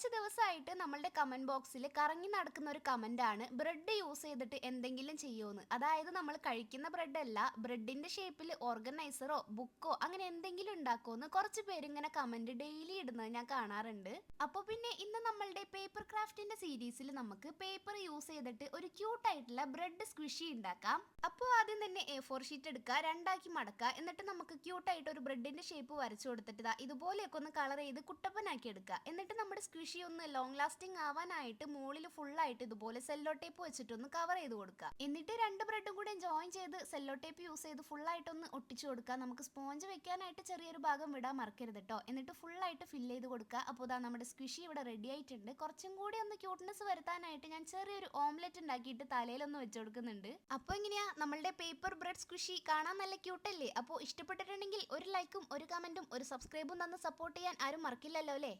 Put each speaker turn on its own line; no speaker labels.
കുറച്ച് ദിവസമായിട്ട് നമ്മളുടെ കമന്റ് ബോക്സിൽ കറങ്ങി നടക്കുന്ന ഒരു കമന്റ് ആണ് ബ്രെഡ് യൂസ് ചെയ്തിട്ട് എന്തെങ്കിലും ചെയ്യുമെന്ന് അതായത് നമ്മൾ കഴിക്കുന്ന ബ്രെഡ് അല്ല ബ്രെഡിന്റെ ഷേപ്പിൽ ഓർഗനൈസറോ ബുക്കോ അങ്ങനെ എന്തെങ്കിലും ഉണ്ടാക്കുമെന്ന് കുറച്ച് പേര് ഇങ്ങനെ കമന്റ് ഡെയിലി ഇടുന്നത് ഞാൻ കാണാറുണ്ട്. അപ്പോൾ പിന്നെ ഇന്ന് നമ്മളുടെ പേപ്പർ ക്രാഫ്റ്റിന്റെ സീരീസിൽ നമുക്ക് പേപ്പർ യൂസ് ചെയ്തിട്ട് ഒരു ക്യൂട്ട് ആയിട്ടുള്ള ബ്രെഡ് സ്ക്വിഷി ഉണ്ടാക്കാം. അപ്പോൾ ആദ്യം തന്നെ എ ഫോർ ഷീറ്റ് എടുക്കുക രണ്ടാക്കി മടക്കുക എന്നിട്ട് നമുക്ക് ക്യൂട്ടായിട്ട് ഒരു ബ്രെഡിന്റെ ഷേപ്പ് വരച്ചു കൊടുത്തിട്ട് ഇതാ ഇതുപോലെയൊക്കെ ഒന്ന് കളർ ചെയ്ത് കുട്ടപ്പനാക്കി എടുക്കുക. എന്നിട്ട് നമ്മുടെ സ്ക്വിഷി ഒന്ന് ലോങ് ലാസ്റ്റിംഗ് ആവാനായിട്ട് മുകളിൽ ഫുള്ളായിട്ട് ഇതുപോലെ സെല്ലോ ടേപ്പ് വെച്ചിട്ടൊന്ന് കവർ ചെയ്ത് കൊടുക്കുക എന്നിട്ട് രണ്ട് ബ്രെഡും കൂടെ ജോയിൻ ചെയ്ത് സെല്ലോ ടേപ്പ് യൂസ് ചെയ്ത് ഫുള്ളായിട്ടൊന്ന് ഒട്ടിച്ചു കൊടുക്കുക നമുക്ക് സ്പോഞ്ച് വെക്കാനായിട്ട് ചെറിയൊരു ഭാഗം വിടാൻ മറക്കരുത് കേട്ടോ എന്നിട്ട് ഫുള്ളായിട്ട് ഫിൽ ചെയ്ത് കൊടുക്കുക അപ്പോൾ ഇതാ നമ്മുടെ സ്ക്വിഷി ഇവിടെ റെഡി ആയിട്ടുണ്ട്. കുറച്ചും കൂടി ഒന്ന് ക്യൂട്ട്നെസ് വരുത്താനായിട്ട് ഞാൻ ചെറിയൊരു ഓംലെറ്റ് ഉണ്ടാക്കിയിട്ട് തലയിലൊന്ന് വെച്ച് കൊടുക്കുന്നുണ്ട്. അപ്പോൾ എങ്ങനെയാ? നമ്മളുടെ പേപ്പർ ബ്രെഡ് സ്ക്വിഷി കാണാൻ നല്ല ക്യൂട്ടല്ലേ അപ്പോൾ ഇഷ്ടപ്പെട്ടിട്ടുണ്ടെങ്കിൽ ഒരു ലൈക്കും ഒരു കമന്റും ഒരു സബ്സ്ക്രൈബും തന്ന് സപ്പോർട്ട് ചെയ്യാൻ ആരും മറക്കില്ലല്ലോ അല്ലേ?